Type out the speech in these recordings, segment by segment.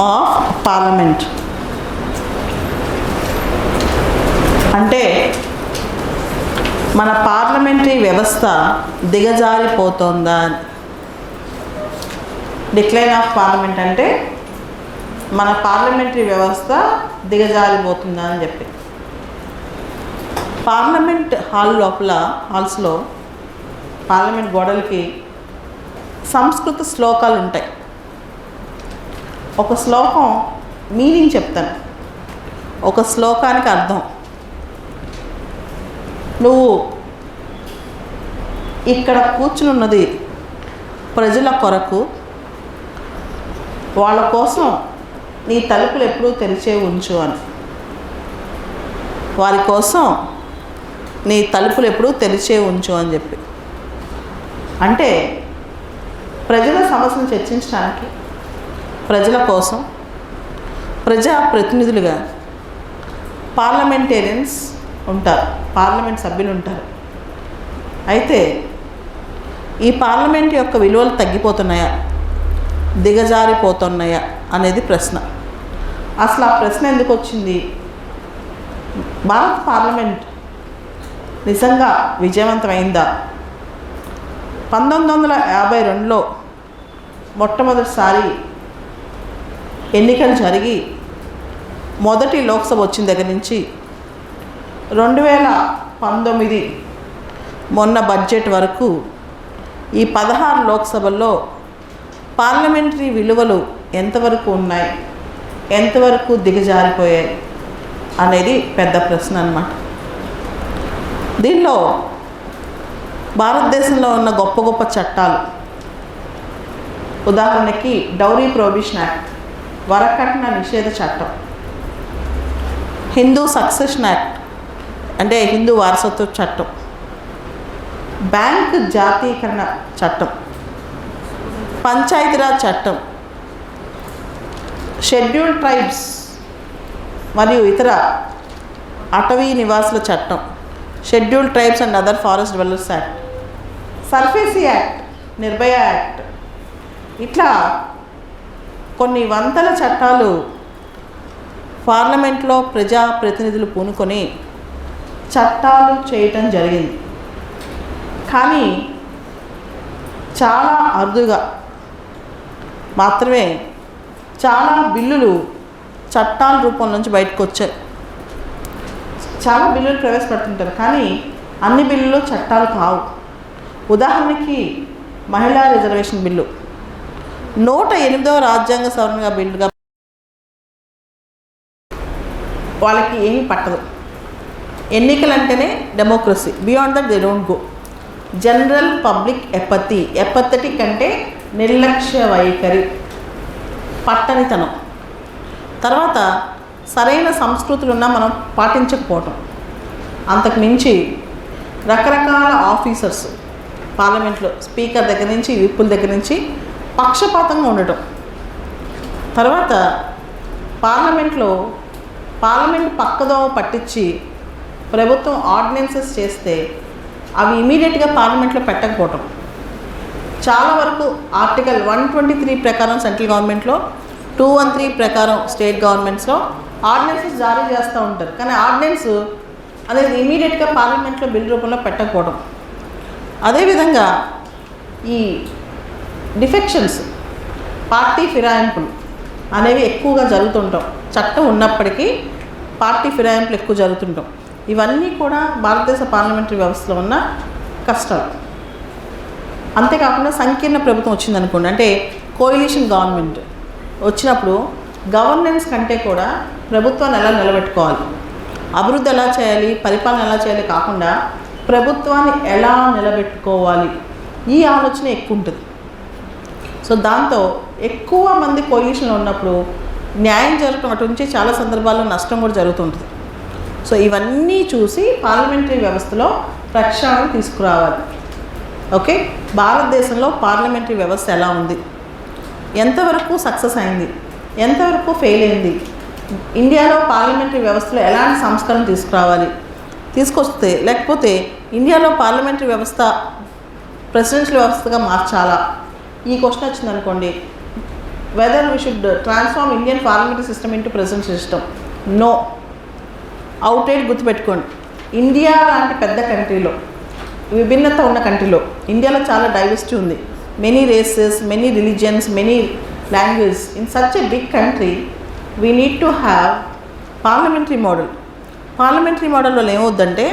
Of parliament అంటే మన parliamentary వ్యవస్థ దిగజారిపోతుందా? డిక్లైన్ ఆఫ్ పార్లమెంట్ అంటే మన పార్లమెంటరీ వ్యవస్థ దిగజారిపోతుందా అని చెప్పి. పార్లమెంట్ హాల్ లోపల హాల్స్లో పార్లమెంట్ గోడలకి సంస్కృత శ్లోకాలు ఉంటాయి. ఒక శ్లోకం మీనింగ్ చెప్తాను. ఒక శ్లోకానికి అర్థం. నువ్వు ఇక్కడ కూర్చుని ఉన్నది ప్రజల కొరకు వాళ్ళ కోసం నీ తలుపులు ఎప్పుడూ తెరిచే ఉంచు అని. వారి కోసం నీ తలుపులు ఎప్పుడూ తెరిచే ఉంచు అని చెప్పి. అంటే ప్రజల సమస్యను చర్చించడానికి ప్రజల కోసం ప్రజా ప్రతినిధులుగా పార్లమెంటేరియన్స్ ఉంటారు పార్లమెంట్ సభ్యులు ఉంటారు. అయితే ఈ పార్లమెంట్ యొక్క విలువలు తగ్గిపోతున్నాయా? దిగజారిపోతున్నాయా? అనేది ప్రశ్న. అసలు ఆ ప్రశ్న ఎందుకు వచ్చింది? భారత పార్లమెంట్ నిజంగా విజయవంతమైందా? పంతొమ్మిది వందల యాభై రెండులో మొట్టమొదటిసారి ఎన్నికలు జరిగి మొదటి లోక్సభ వచ్చిన దగ్గర నుంచి రెండు వేల పంతొమ్మిది మొన్న బడ్జెట్ వరకు ఈ పదహారు లోక్సభల్లో పార్లమెంటరీ విలువలు ఎంతవరకు ఉన్నాయి? ఎంతవరకు దిగజారిపోయాయి? అనేది పెద్ద ప్రశ్న అన్నమాట. దీనిలో భారతదేశంలో ఉన్న గొప్ప గొప్ప చట్టాలు. ఉదాహరణకి డౌరీ ప్రొహిబిషన్ యాక్ట్. వరకట్న నిషేధ చట్టం. హిందూ సక్సెషన్ యాక్ట్ అంటే హిందూ వారసత్వ చట్టం. బ్యాంక్ జాతీకరణ చట్టం. పంచాయతీరాజ్ చట్టం. షెడ్యూల్ ట్రైబ్స్ మరియు ఇతర అటవీ నివాసుల చట్టం. Schedule tribes and other forest develops act. SARFAESI act Nirbhaya act. ఇట్లా కొన్ని వందల చట్టాలు పార్లమెంట్లో ప్రజా ప్రతినిధులు పూనుకొని చట్టాలు చేయటం జరిగింది. కానీ చాలా అరుదుగా మాత్రమే చాలా బిల్లులు చట్టాల రూపం నుంచి బయటకు వచ్చాయి. చాలా బిల్లులు ప్రవేశపెడుతుంటారు కానీ అన్ని బిల్లులు చట్టాలు కావు. ఉదాహరణకి మహిళా రిజర్వేషన్ బిల్లు. నూట ఎనిమిదవ రాజ్యాంగ సవరణగా బిల్లుగా వాళ్ళకి ఏమీ పట్టదు. ఎన్నికలు అంటేనే democracy beyond that they don't go general public apathy apathetic అంటే నిర్లక్ష్య వైఖరి పట్టనితనం. తర్వాత సరైన సంస్కృతులు ఉన్నా మనం పాటించకపోవటం. అంతకు మించి రకరకాల ఆఫీసర్స్ పార్లమెంట్లో స్పీకర్ దగ్గర నుంచి విప్పుల దగ్గర నుంచి పక్షపాతంగా ఉండటం. తర్వాత పార్లమెంట్లో పార్లమెంట్ పక్కదోవ పట్టించి ప్రభుత్వం ఆర్డినెన్సెస్ చేస్తే అవి ఇమీడియట్గా పార్లమెంట్లో పెట్టకపోవటం. చాలా వరకు ఆర్టికల్ వన్ ట్వంటీ త్రీ ప్రకారం సెంట్రల్ గవర్నమెంట్లో టూ వన్ త్రీ ప్రకారం స్టేట్ గవర్నమెంట్స్లో ఆర్డినెన్సెస్ జారీ చేస్తూ ఉంటారు. కానీ ఆర్డినెన్స్ అనేది ఇమీడియట్గా పార్లమెంట్లో బిల్ రూపంలో పెట్టకపోవడం అదేవిధంగా ఈ డిఫెక్షన్స్ పార్టీ ఫిరాయింపులు అనేవి ఎక్కువగా జరుగుతుంటాం. చట్టం ఉన్నప్పటికీ పార్టీ ఫిరాయింపులు ఎక్కువ జరుగుతుంటాం. ఇవన్నీ కూడా భారతదేశ పార్లమెంటరీ వ్యవస్థలో ఉన్న కష్టాలు. అంతేకాకుండా సంకీర్ణ ప్రభుత్వం వచ్చిందనుకోండి అంటే కోయిలిషన్ గవర్నమెంట్ వచ్చినప్పుడు గవర్నెన్స్ కంటే కూడా ప్రభుత్వాన్ని ఎలా నిలబెట్టుకోవాలి? అభివృద్ధి ఎలా చేయాలి? పరిపాలన ఎలా చేయాలి? కాకుండా ప్రభుత్వాన్ని ఎలా నిలబెట్టుకోవాలి? ఈ ఆలోచన ఎక్కువ ఉంటుంది. సో దాంతో ఎక్కువ మంది పొల్యూషన్లో ఉన్నప్పుడు న్యాయం జరగడం అటు నుంచి చాలా సందర్భాల్లో నష్టం కూడా జరుగుతుంటుంది. సో ఇవన్నీ చూసి పార్లమెంటరీ వ్యవస్థలో ప్రక్షాళన తీసుకురావాలి. ఓకే? భారతదేశంలో పార్లమెంటరీ వ్యవస్థ ఎలా ఉంది? ఎంతవరకు సక్సెస్ అయింది? ఎంతవరకు ఫెయిల్ అయింది? ఇండియాలో పార్లమెంటరీ వ్యవస్థలో ఎలాంటి సంస్కరణ తీసుకురావాలి? తీసుకొస్తే లేకపోతే ఇండియాలో పార్లమెంటరీ వ్యవస్థ ప్రెసిడెన్షియల్ వ్యవస్థగా మార్చాలా? ఈ క్వశ్చన్ వచ్చింది అనుకోండి whether we should transform Indian parliamentary system into present system no outdate గుర్తుపెట్టుకోండి. ఇండియా లాంటి పెద్ద కంట్రీలో విభిన్నత ఉన్న కంట్రీలో ఇండియాలో చాలా డైవర్సిటీ ఉంది. Many races many religions many language in such a big country we need to have parliamentary model parliamentary మోడల్లో ఏమవుద్దంటే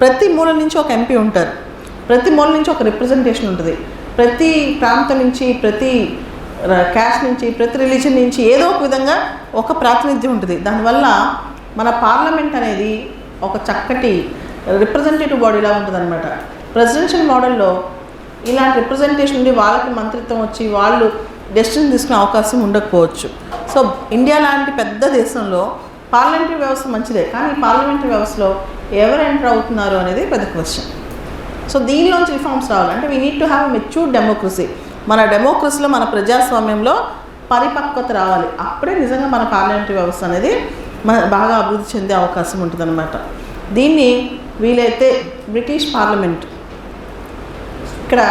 ప్రతి మూల నుంచి ఒక ఎంపీ ఉంటారు. ప్రతి మూల నుంచి ఒక రిప్రజెంటేషన్ ఉంటుంది. ప్రతి ప్రాంతం నుంచి ప్రతి క్యాస్ట్ నుంచి ప్రతి రిలీజన్ నుంచి ఏదో ఒక విధంగా ఒక ప్రాతినిధ్యం ఉంటుంది. దానివల్ల మన పార్లమెంట్ అనేది ఒక చక్కటి రిప్రజెంటేటివ్ బాడీలా ఉంటుంది అనమాట ప్రెసిడెన్షియల్ మోడల్లో ఇలాంటి రిప్రజెంటేషన్ ఉండి వాళ్ళకి మంత్రిత్వం వచ్చి వాళ్ళు డెసిషన్ తీసుకునే అవకాశం ఉండకపోవచ్చు. సో ఇండియా లాంటి పెద్ద దేశంలో పార్లమెంటరీ వ్యవస్థ మంచిదే. కానీ పార్లమెంటరీ వ్యవస్థలో ఎవరు ఎంటర్ అవుతున్నారు అనేది పెద్ద క్వశ్చన్ సో దీనిలోంచి రిఫార్మ్స్ రావాలి. అంటే we need to have mature democracy మన డెమోక్రసీలో మన ప్రజాస్వామ్యంలో పరిపక్వత రావాలి. అప్పుడే నిజంగా మన పార్లమెంటరీ వ్యవస్థ అనేది మన బాగా అభివృద్ధి చెందే అవకాశం ఉంటుందన్నమాట. దీన్ని వీలైతే బ్రిటిష్ పార్లమెంట్ ఇక్కడ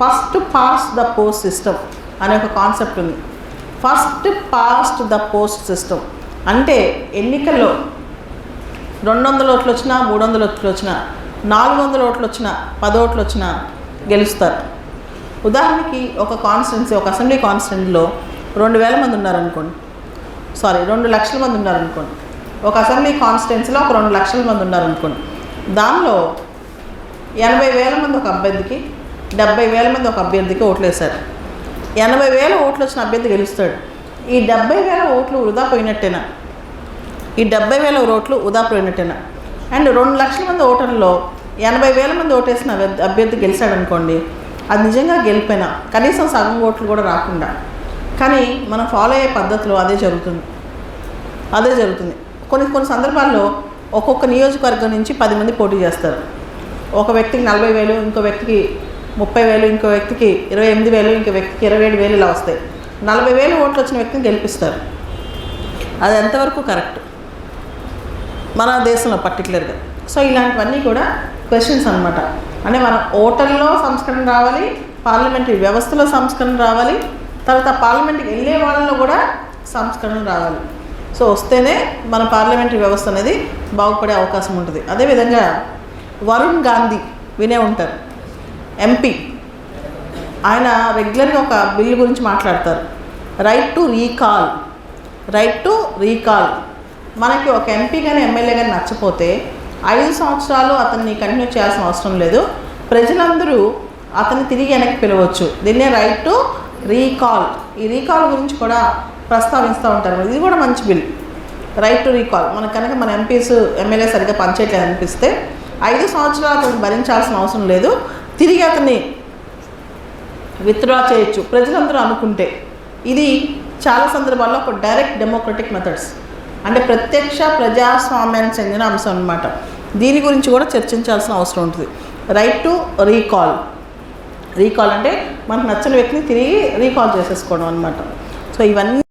first past the post system అనే ఒక కాన్సెప్ట్ ఉంది. First past the post system అంటే ఎన్నికల్లో రెండు వందల ఓట్లు వచ్చినా మూడు వందల ఓట్లు వచ్చినా నాలుగు వందల ఓట్లు వచ్చినా పది ఓట్లు వచ్చినా గెలుస్తారు. ఉదాహరణకి ఒక కాన్స్టిట్యున్సీ ఒక అసెంబ్లీ కాన్స్టిట్యున్సీలో రెండు వేల మంది ఉన్నారనుకోండి. సారీ రెండు లక్షల మంది ఉన్నారనుకోండి. ఒక అసెంబ్లీ కాన్స్టిట్యున్సీలో ఒక రెండు లక్షల మంది ఉన్నారనుకోండి. దానిలో ఎనభై వేల మంది ఒక అభ్యర్థికి డెబ్బై వేల మంది ఒక అభ్యర్థికి ఓట్లేశారు. ఎనభై వేల ఓట్లు వచ్చిన అభ్యర్థి గెలుస్తాడు. ఈ డెబ్బై వేల ఓట్లు వృధా పోయినట్టేనా? ఈ డెబ్బై వేల ఓట్లు వృధా పోయినట్టేనా? అండ్ రెండు లక్షల మంది ఓటర్లో ఎనభై వేల మంది ఓటేసిన అభ్యర్థి- అభ్యర్థి గెలిచాడు అనుకోండి అది నిజంగా గెలిపోయినా కనీసం సగం ఓట్లు కూడా రాకుండా. కానీ మనం ఫాలో అయ్యే పద్ధతిలో అదే జరుగుతుంది. అదే జరుగుతుంది. కొన్ని కొన్ని సందర్భాల్లో ఒక్కొక్క నియోజకవర్గం నుంచి పది మంది పోటీ చేస్తారు. ఒక వ్యక్తికి నలభై వేలు ఇంకో వ్యక్తికి ముప్పై వేలు ఇంకో వ్యక్తికి ఇరవై ఎనిమిది వేలు ఇంకో వ్యక్తికి ఇరవై ఏడు వేలు ఇలా వస్తాయి. నలభై వేలు ఓట్లు వచ్చిన వ్యక్తిని గెలిపిస్తారు. అది ఎంతవరకు కరెక్ట్? మన దేశంలో పర్టికులర్గా సో ఇలాంటివన్నీ కూడా క్వశ్చన్స్ అనమాట అంటే మన ఓటర్లో సంస్కరణ రావాలి పార్లమెంటరీ వ్యవస్థలో సంస్కరణ రావాలి తర్వాత పార్లమెంట్కి వెళ్ళే వాళ్ళలో కూడా సంస్కరణ రావాలి. సో వస్తేనే మన పార్లమెంటరీ వ్యవస్థ అనేది బాగుపడే అవకాశం ఉంటుంది. అదేవిధంగా వరుణ్ గాంధీ వినే ఉంటారు. ఎంపీ ఆయన రెగ్యులర్గా ఒక బిల్లు గురించి మాట్లాడతారు. Right to recall right to recall మనకి ఒక ఎంపీ కానీ ఎమ్మెల్యే కానీ నచ్చపోతే ఐదు సంవత్సరాలు అతన్ని కంటిన్యూ చేయాల్సిన అవసరం లేదు. ప్రజలందరూ అతన్ని తిరిగి వెనక్కి పిలవచ్చు. దీన్నే రైట్ టు రీకాల్ ఈ రీకాల్ గురించి కూడా ప్రస్తావిస్తూ ఉంటారు. ఇది కూడా మంచి బిల్ రైట్ టు రీకాల్ మనకు కనుక మన ఎంపీస్ ఎమ్మెల్యే సరిగ్గా పనిచేయట్లేదు అనిపిస్తే ఐదు సంవత్సరాలు అతను భరించాల్సిన అవసరం లేదు. తిరిగి అతన్ని విత్డ్రా చేయొచ్చు. ప్రజలందరూ అనుకుంటే. ఇది చాలా సందర్భాల్లో ఒక డైరెక్ట్ డెమోక్రటిక్ మెథడ్స్ అంటే ప్రత్యక్ష ప్రజాస్వామ్యానికి చెందిన అంశం అనమాట దీని గురించి కూడా చర్చించాల్సిన అవసరం ఉంటుంది. రైట్ టు రీకాల్ రీకాల్ అంటే మనకు నచ్చిన వ్యక్తిని తిరిగి రీకాల్ చేసేసుకోవడం అనమాట సో ఇవన్నీ